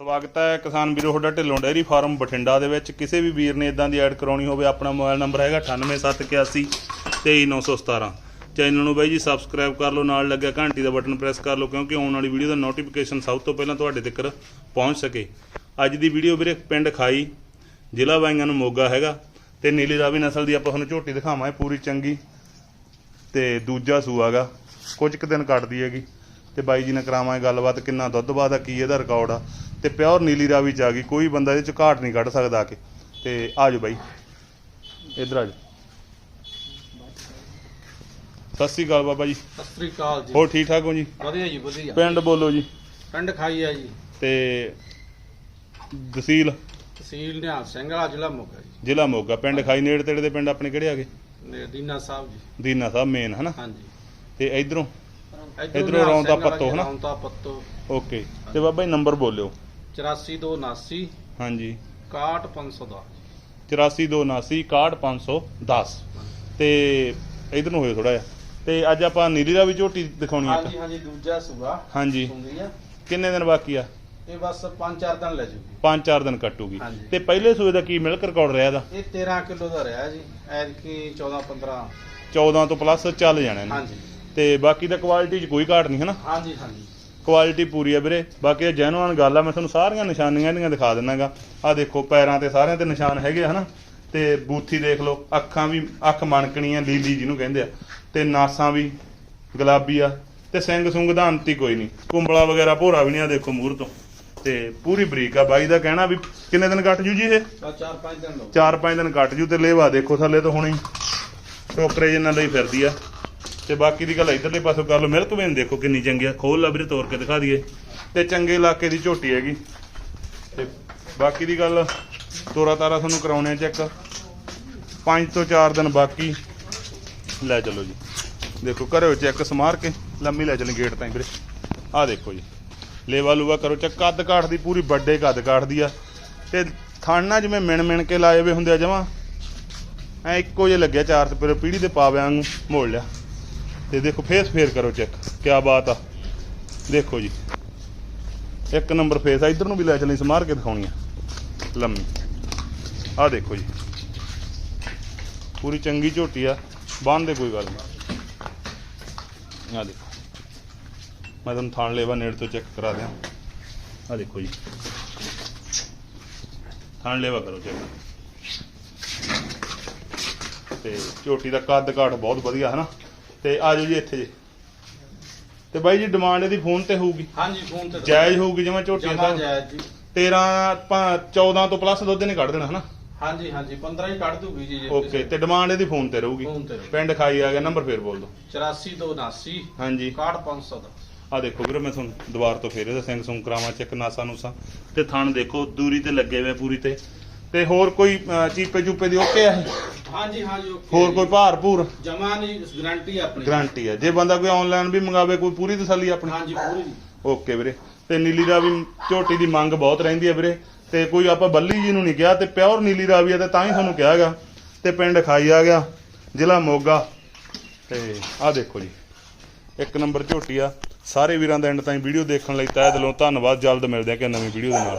ਸਵਾਗਤ ਹੈ ਕਿਸਾਨ ਵੀਰੋ, ਤੁਹਾਡਾ ਢਿੱਲੋਂ ਡੇਅਰੀ ਫਾਰਮ ਬਠਿੰਡਾ ਦੇ ਵਿੱਚ। ਕਿਸੇ ਵੀ ਵੀਰ ਨੇ ਇਦਾਂ ਦੀ ਐਡ ਕਰਾਉਣੀ ਹੋਵੇ, ਆਪਣਾ ਮੋਬਾਈਲ ਨੰਬਰ ਹੈਗਾ 98781 23917 ਚੈਨਲ ਨੂੰ ਬਾਈ ਜੀ ਸਬਸਕ੍ਰਾਈਬ ਕਰ ਲਓ, ਨਾਲ ਲੱਗਿਆ ਘੰਟੀ ਦਾ ਬਟਨ ਪ੍ਰੈਸ ਕਰ ਲਓ, ਕਿਉਂਕਿ ਆਉਣ ਵਾਲੀ ਵੀਡੀਓ ਦਾ ਨੋਟੀਫਿਕੇਸ਼ਨ ਸਭ ਤੋਂ ਪਹਿਲਾਂ ਤੁਹਾਡੇ ਤੱਕ ਪਹੁੰਚ ਸਕੇ। ਅੱਜ ਦੀ ਵੀਡੀਓ ਵੀਰੇ ਪਿੰਡ ਖਾਈ, ਜ਼ਿਲ੍ਹਾ ਬਾਈਆਂ ਨੂੰ ਮੋਗਾ ਹੈਗਾ, ਤੇ ਨੀਲੀ ਰਾਵੀ ਨਸਲ ਦੀ ਆਪਾਂ ਤੁਹਾਨੂੰ ਝੋਟੀ ਦਿਖਾਵਾਂਗੇ ਪੂਰੀ ਚੰਗੀ, ਤੇ ਦੂਜਾ ਸੂਆਗਾ ਕੁਝ ਕੁ ਦਿਨ ਕੱਟਦੀ ਹੈਗੀ। ਤੇ ਬਾਈ ਜੀ ਨਾਲ ਕਰਾਵਾਂਗੇ ਗੱਲਬਾਤ ਕਿੰਨਾ ਦੁੱਧ ਆ ਕੀ ਇਹਦਾ ਰਿਕਾਰਡ ਆ। ਤੇ ਪਿਓਰ ਨੀਲੀ ਰਾਵੀ ਚ ਆ ਗਈ ਕੋਈ ਬੰਦਾ ਇਹਦੇ ਚ ਘਾਟ ਨਹੀਂ ਕੱਢ ਸਕਦਾ ਆ ਕੇ। ਤੇ ਆ ਜਾਓ ਬਾਈ। ਇਧਰ ਆ ਜਾਓ ਸਤਿ ਸ੍ਰੀ ਅਕਾਲ ਬਾਬਾ ਜੀ। ਸਤਿ ਸ੍ਰੀ ਅਕਾਲ ਜੀ। ਹੋਰ ਠੀਕ ਠਾਕ ਹੋ ਜੀ? ਵਧੀਆ ਜੀ ਵਧੀਆ। ਪਿੰਡ ਬੋਲੋ ਜੀ। ਪਿੰਡ ਖਾਈ ਆ ਜੀ। ਤੇ ਤਹਿਸੀਲ? ਤਹਿਸੀਲ ਨਿਹਾਲ ਸਿੰਘ ਵਾਲਾ ਜ਼ਿਲ੍ਹਾ ਮੋਗਾ ਜੀ। ਜ਼ਿਲ੍ਹਾ ਮੋਗਾ। ਪਿੰਡ ਖਾਈ ਨੇੜੇ ਤੇੜੇ ਦੇ ਪਿੰਡ ਆਪਣੇ ਕਿਹੜੇ ਆ ਗਏ? ਨੇ ਦੀਨਾ ਸਾਹਿਬ ਜੀ। ਦੀਨਾ ਸਾਹਿਬ ਮੇਨ ਹਨਾ? ਹਾਂਜੀ। ਤੇ ਇਧਰੋਂ? ਇੱਧਰੋਂ ਵਾਲਾ ਪੱਤੋ ਹਨਾ? ਰੌਂਤਾ ਪੱਤੋ। ਓਕੇ ਤੇ ਬਾਬਾ ਜੀ ਨੰਬਰ ਬੋਲਿਓ। 84279 ਹਾਂਜੀ। 61510 8429 61510 ਤੇ ਇਧਰ ਨੂੰ ਹੋਇਓ ਥੋੜਾ ਜਿਹਾ। ਤੇ ਅੱਜ ਆਪਾਂ ਨੀਲੀ ਦਾ ਵੀ ਝੋਟੀ ਦਿਖਾਉਣੀ ਆ ਹਾਂਜੀ ਹਾਂਜੀ ਦੂਜਾ ਸੂਆ। ਹਾਂਜੀ। ਕਿੰਨੇ ਦਿਨ ਬਾਕੀ ਆ? ਇਹ ਬਸ 5-4 ਦਿਨ ਲੈ ਜੂਗੀ। 5-4 ਦਿਨ ਕੱਟੂਗੀ। ਤੇ ਪਹਿਲੇ ਸੂਏ ਦਾ ਕੀ ਮਿਲਕ ਰਿਕਾਰਡ ਰਿਹਾ ਇਹਦਾ? ਇਹ 13 ਕਿਲੋ ਦਾ ਰਿਹਾ ਜੀ। ਐਤਕੀ 14-15 14 ਤੋਂ ਪਲੱਸ ਚੱਲ ਜਾਣਾ ਹਾਂਜੀ। ਤੇ ਬਾਕੀ ਦਾ ਕੁਆਲਿਟੀ 'ਚ ਕੋਈ ਘਾਟ ਨਹੀਂ ਹਨਾ? ਹਾਂਜੀ ਹਾਂਜੀ। ਕੁਆਲਿਟੀ ਪੂਰੀ ਆ ਵੀਰੇ। ਬਾਕੀ ਇਹ ਜੈਨੂਅਨ ਗੱਲ ਆ ਮੈਂ ਤੁਹਾਨੂੰ ਸਾਰੀਆਂ ਨਿਸ਼ਾਨੀਆਂ ਇਹਦੀਆਂ ਦਿਖਾ ਦਿੰਨਾਗਾ। ਆ ਦੇਖੋ ਪੈਰਾਂ ਤੇ ਸਾਰਿਆਂ ਤੇ ਨਿਸ਼ਾਨ ਹੈਗੇ ਆ ਹਨਾ? ਤੇ ਬੂਥੀ ਦੇਖ ਲਓ ਅੱਖਾਂ ਵੀ ਅੱਖ ਮਣਕਣੀਆਂ ਲੀਲੀ ਜਿਹਨੂੰ ਕਹਿੰਦੇ ਆ। ਤੇ ਨਾਸਾਂ ਵੀ ਗੁਲਾਬੀ ਆ ਤੇ ਸਿੰਘ ਸੁੰਗ ਦਾ ਅੰਤ ਹੀ ਕੋਈ ਨਹੀਂ। ਕੁੰਬਲਾ ਵਗੈਰਾ ਭੋਰਾ ਵੀ ਨਹੀਂ ਆ ਦੇਖੋ ਮੂਹਰ ਤੋਂ। ਤੇ ਪੂਰੀ ਬਰੀਕ ਆ। ਬਾਈ ਦਾ ਕਹਿਣਾ ਵੀ ਕਿੰਨੇ ਦਿਨ ਕੱਟ ਜੂ ਜੀ ਇਹ? ਬਸ 4-5 ਦਿਨ ਲਓ। 4-5 ਦਿਨ ਕੱਟ ਜੂ ਤੇ ਲੇਵਾ ਦੇਖੋ ਥੱਲੇ ਤੋਂ ਹੁਣੀ। ਟੋਕਰੇ ਜਿੰਨਾਂ ਲਈ ਫਿਰਦੀ ਆ। ਤੇ ਬਾਕੀ ਦੀ ਗੱਲ ਇਧਰਲੇ ਪਾਸੋਂ ਕਰ ਲਓ। ਮਿਲਕ ਵੇਨ ਦੇਖੋ ਕਿੰਨੀ ਚੰਗੀ ਆ। ਖੋਲ ਲਾ ਵੀਰੇ ਤੋੜ ਕੇ ਦਿਖਾ ਦਈਏ। ਤੇ ਚੰਗੇ ਇਲਾਕੇ ਦੀ ਝੋਟੀ ਹੈਗੀ। ਤੇ ਬਾਕੀ ਦੀ ਗੱਲ, ਤੋਰਾ ਤਾਰਾ ਤੁਹਾਨੂੰ ਕਰਾਉਣੇ ਚੈੱਕ। 5 ਤੋਂ 4 ਦਿਨ ਬਾਕੀ। ਲੈ ਚਲੋ ਜੀ। ਦੇਖੋ ਕਰਿਓ ਚੈੱਕ ਸਮਾਰ ਕੇ ਲੰਮੀ ਲੈ ਚਲੀ ਗੇਟ ਤਾਈਂ ਵੀਰੇ। ਆਹ ਦੇਖੋ ਜੀ। ਲੇਵਾ ਲੂਵਾ ਕਰੋ ਚੈੱਕ। ਕੱਦ ਕਾਠ ਦੀ ਪੂਰੀ ਵੱਡੇ ਕੱਦ ਕਾਠ ਦੀ ਆ। ਤੇ ਥਾਣਾ ਜਿਵੇਂ ਮਿਣ ਮਿਣ ਕੇ ਲਾਏ ਵੇ ਹੁੰਦੇ ਆ ਜਮਾ। ਐ ਇੱਕੋ ਜਿਹਾ ਲੱਗਿਆ ਚਾਰ ਤੇ ਪੀੜੀ ਦੇ ਪਾਵਿਆਂ ਨੂੰ ਮੋੜ ਲਿਆ। ਤੇ ਦੇਖੋ ਫੇਸ ਫੇਰ ਕਰੋ ਚੈੱਕ ਕੀ ਬਾਤ ਆ। ਦੇਖੋ ਜੀ। ਇੱਕ ਨੰਬਰ ਫੇਸ ਆ, ਇਧਰ ਨੂੰ ਵੀ ਲੈ ਚਲੀ ਸਮਾਰ ਕੇ ਦਿਖਾਉਣੀ ਆ। ਲੰਮੀ। ਆ ਦੇਖੋ ਜੀ। ਪੂਰੀ ਚੰਗੀ ਝੋਟੀ ਆ। ਬੰਨ ਦੇ ਕੋਈ ਗੱਲ ਨਹੀਂ ਆ ਦੇਖੋ। ਮੈਂ ਤੁਹਾਨੂੰ ਥਾਣ ਲੇਵਾ ਨੇੜ ਤੋਂ ਚੈੱਕ ਕਰਾ ਦਿਆਂ। ਆ ਦੇਖੋ ਜੀ। ਥਾਣ ਲੇਵਾ ਕਰੋ ਚੈੱਕ ਤੇ ਝੋਟੀ ਦਾ ਕੱਦ ਕਾਠ ਬਹੁਤ ਵਧੀਆ ਹੈ ਨਾ ਤੇ ਆ ਜਾਓ ਜੀ ਇੱਥੇ ਜੀ। ਤੇ ਬਾਈ ਜੀ ਡਿਮਾਂਡ ਇਹਦੀ ਫੋਨ ਤੇ ਹੋਊਗੀ। ਹਾਂਜੀ ਫੋਨ ਤੇ ਜਾਇਜ਼ ਹੋਊਗੀ ਜਿਵੇਂ ਝੋਟੀਆਂ ਜਮਾ ਦਾ ਜਾਇਜ਼ ਜੀ। 13 ਆਪਾਂ 14 ਤੋਂ ਪਲੱਸ ਦੁੱਧ ਨੇ ਕੱਢ ਦੇਣਾ ਹਨਾ? ਹਾਂਜੀ ਹਾਂਜੀ 15 ਹੀ ਕੱਢ ਦੂਗੀ ਜੀ ਜੇ ਓਕੇ ਤੇ ਡਿਮਾਂਡ ਇਹਦੀ ਫੋਨ ਤੇ ਰਹੂਗੀ। ਫੋਨ ਤੇ ਰਹੂ। ਪਿੰਡ ਖਾਈ ਆ ਗਿਆ ਨੰਬਰ ਫੇਰ ਬੋਲ ਦਿਓ। 84279 ਹਾਂਜੀ। 61500 ਦਾ ਆ ਦੇਖੋ ਵੀਰੇ ਮੈਂ ਤੁਹਾਨੂੰ ਦੁਬਾਰ ਤੋਂ ਫੇਰ ਇਹਦਾ ਸਿੰਘ ਸੁੰਗ ਕਰਾਵਾਂ ਚੈੱਕ ਨਾਸਾ ਨੂਸਾ ਤੇ ਥਣ ਦੇਖੋ ਦੂਰੀ ਤੇ ਲੱਗੇ ਹੋਏ ਪੂਰੀ ਤੇ। ਤੇ ਹੋਰ ਕੋਈ ਚੀਪੇ ਚੂਪੇ ਦੀ ਓਕੇ ਆ? ਹਾਂਜੀ ਹਾਂਜੀ ਓਕੇ ਹੋਰ ਕੋਈ ਭਾਰ ਭੂਰ? ਜਮਾ ਨਹੀਂ ਗਾਰੰਟੀ ਆਪਣੀ। ਗਾਰੰਟੀ ਹੈ ਜੇ ਬੰਦਾ ਕੋਈ ਆਨਲਾਈਨ ਵੀ ਮੰਗਾਵੇ ਕੋਈ ਪੂਰੀ ਤਸੱਲੀ ਆਪਣੀ? ਹਾਂਜੀ ਪੂਰੀ। ਓਕੇ ਵੀਰੇ। ਤੇ ਨੀਲੀ ਦਾ ਵੀ ਝੋਟੀ ਦੀ ਮੰਗ ਬਹੁਤ ਰਹਿੰਦੀ ਹੈ ਵੀਰੇ। ਤੇ ਕੋਈ ਆਪਾਂ ਬੱਲੀ ਜੀ ਨੂੰ ਨਹੀਂ ਕਿਹਾ ਤੇ ਪਿਓਰ ਨੀਲੀ ਦਾ ਵੀ ਹੈ ਤੇ ਤਾਂ ਹੀ ਤੁਹਾਨੂੰ ਕਿਹਾ ਹੈਗਾ ਤੇ ਪਿੰਡ ਖਾਈ ਆ ਗਿਆ ਜ਼ਿਲ੍ਹਾ ਮੋਗਾ। ਤੇ ਆਹ ਦੇਖੋ ਜੀ। ਇੱਕ ਨੰਬਰ ਝੋਟੀ ਆ। ਸਾਰੇ ਵੀਰਾਂ ਦਾ ਐਂਡ ਤਾਈਂ ਵੀਡੀਓ ਦੇਖਣ ਲਈ ਤਹਿ ਦਿਲੋਂ ਧੰਨਵਾਦ। ਜਲਦ ਮਿਲਦੇ ਆ ਕਿ ਨਵੀਂ ਵੀਡੀਓ ਦੇ ਨਾਲ।